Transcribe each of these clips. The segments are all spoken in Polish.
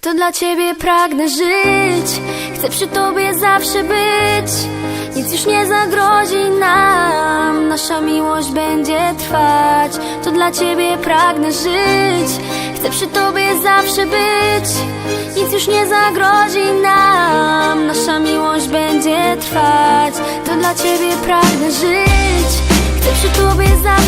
To dla ciebie pragnę żyć. Chcę przy tobie zawsze być. Nic już nie zagrozi nam. Nasza miłość będzie trwać. To dla ciebie pragnę żyć. Chcę przy tobie zawsze być. Nic już nie zagrozi nam. Nasza miłość będzie trwać. To dla ciebie pragnę żyć. Chcę przy tobie zawsze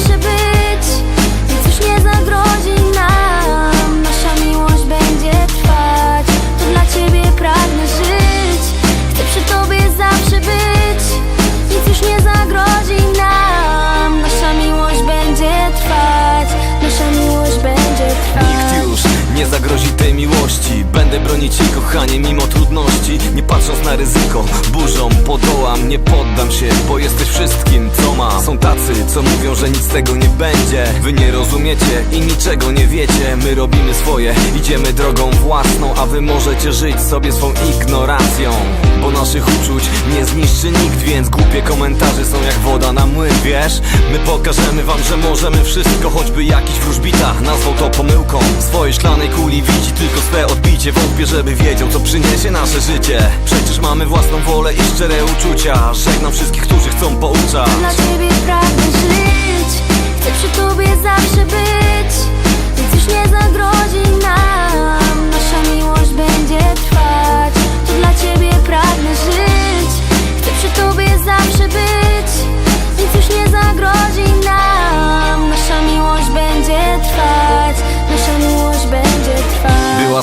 Będę bronić jej kochanie mimo trudności. Nie patrząc na ryzyko, burzą podołam Nie poddam się, bo jesteś wszystkim co mam Są tacy, co mówią, że nic z tego nie będzie. Wy nie rozumiecie i niczego nie wiecie. My robimy swoje, idziemy drogą własną A wy możecie żyć sobie swą ignorancją Bo naszych uczuć nie zniszczy nikt Więc głupie komentarze są jak woda na młyn, wiesz? My pokażemy wam, że możemy wszystko Choćby jakiś wróżbita nazwał to pomyłką. Swojej szklanej kuli widzi tylko odbicie Wątpię, żeby wiedział, co przyniesie nasze życie. Przecież mamy własną wolę i szczere uczucia. Żegnam wszystkich, którzy chcą pouczać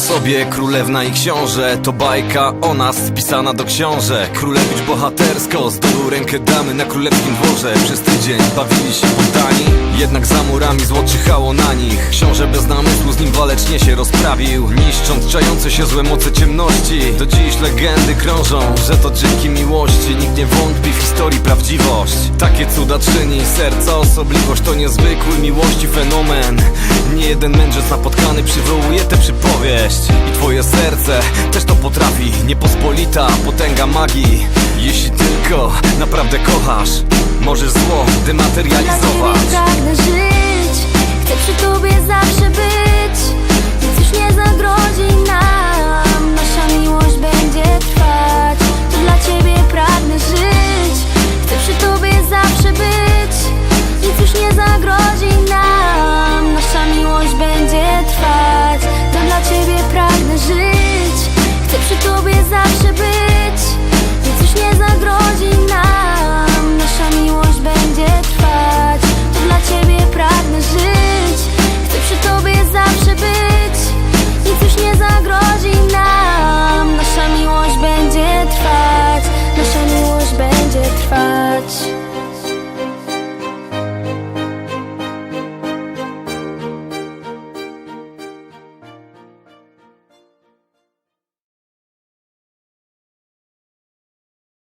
sobie królewna i książę To bajka o nas spisana do książek. Królewicz bohatersko zdobył rękę damy na królewskim dworze. Przez tydzień bawili się poddani Jednak za murami zło czyhało na nich. Książę bez namysłu z nim walecznie się rozprawił Niszcząc czające się złe moce ciemności. Do dziś legendy krążą, że to dzięki miłości. Nikt nie wątpi w historii prawdziwość. Takie cuda czyni serca osobliwość To niezwykły miłości fenomen Nie jeden mędrzec napotkany przywołuje tę przypowieść. I twoje serce też to potrafi Niepospolita potęga magii. Jeśli tylko naprawdę kochasz Możesz zło dematerializować